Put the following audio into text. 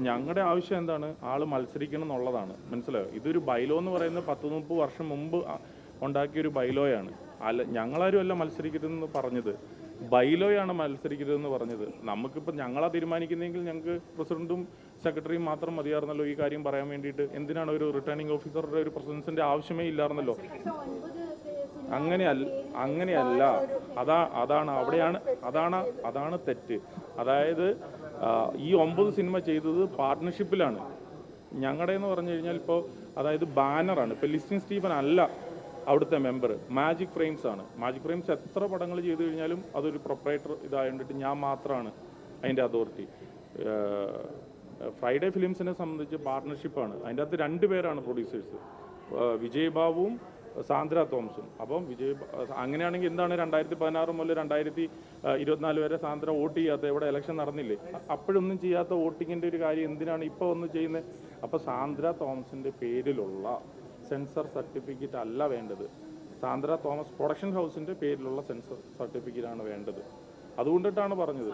ഞങ്ങളുടെ ആവശ്യം എന്താണ്? ആൾ മത്സരിക്കണം എന്നുള്ളതാണ് മനസ്സിലായോ? ഇതൊരു ബൈലോ എന്ന് പറയുന്നത് പത്ത് മുപ്പത് വർഷം മുമ്പ് ഉണ്ടാക്കിയൊരു ബൈലോയാണ്. അല്ല ഞങ്ങളാരും അല്ല മത്സരിക്കരുതെന്ന് പറഞ്ഞത്. ബൈലോയാണ് മത്സരിക്കരുതെന്ന് പറഞ്ഞത്. നമുക്കിപ്പോൾ ഞങ്ങളാ തീരുമാനിക്കുന്നെങ്കിൽ ഞങ്ങൾക്ക് പ്രസിഡന്റും സെക്രട്ടറിയും മാത്രം മതിയായിരുന്നല്ലോ ഈ കാര്യം പറയാൻ വേണ്ടിയിട്ട്. എന്തിനാണ് ഒരു റിട്ടേണിംഗ് ഓഫീസറുടെ ഒരു പ്രസൻസിന്റെ ആവശ്യമേ ഇല്ലായിരുന്നല്ലോ? അങ്ങനെയല്ല അങ്ങനെയല്ല. അതാ അതാണ് അവിടെയാണ് അതാണ് അതാണ് തെറ്റ്. അതായത് ഈ ഒമ്പത് സിനിമ ചെയ്തത് പാർട്ട്ണർഷിപ്പിലാണ്. ഞങ്ങളുടെ എന്ന് പറഞ്ഞു കഴിഞ്ഞാൽ ഇപ്പോൾ അതായത് ബാനറാണ്. ഇപ്പോൾ ലിസ്റ്റിൻ സ്റ്റീഫൻ അല്ല അവിടുത്തെ മെമ്പർ മാജിക് ഫ്രെയിംസ് ആണ്. മാജിക് ഫ്രെയിംസ് എത്ര പടങ്ങൾ ചെയ്തു കഴിഞ്ഞാലും അതൊരു പ്രൊപ്പറേറ്റർ ഇതായതുകൊണ്ടിട്ട് ഞാൻ മാത്രമാണ് അതിന്റെ അതോറിറ്റി. ഫ്രൈഡേ ഫിലിംസിനെ സംബന്ധിച്ച് പാർട്ട്ണർഷിപ്പാണ് അതിന്റെ അകത്ത് രണ്ട് പേരാണ് പ്രൊഡ്യൂസേഴ്സ് വിജയ് ബാബുവും സാന്ദ്ര തോംസും അപ്പം വിജയ് അങ്ങനെയാണെങ്കിൽ എന്താണ് രണ്ടായിരത്തി പതിനാറ് മുതൽ രണ്ടായിരത്തി ഇരുപത്തിനാല് വരെ സാന്ദ്ര വോട്ട് ചെയ്യാത്ത ഇവിടെ ഇലക്ഷൻ നടന്നില്ലേ? അപ്പോഴൊന്നും ചെയ്യാത്ത വോട്ടിങ്ങിന്റെ ഒരു കാര്യം എന്തിനാണ് ഇപ്പോൾ ഒന്ന് ചെയ്യുന്നത് അപ്പോൾ സാന്ദ്ര തോമസിന്റെ പേരിലുള്ള സെൻസർ സർട്ടിഫിക്കറ്റ് അല്ല വേണ്ടത്. സാന്ദ്ര തോമസ് പ്രൊഡക്ഷൻ ഹൗസിന്റെ പേരിലുള്ള സെൻസർ സർട്ടിഫിക്കറ്റാണ് വേണ്ടത്. അതുകൊണ്ടിട്ടാണ് പറഞ്ഞത്.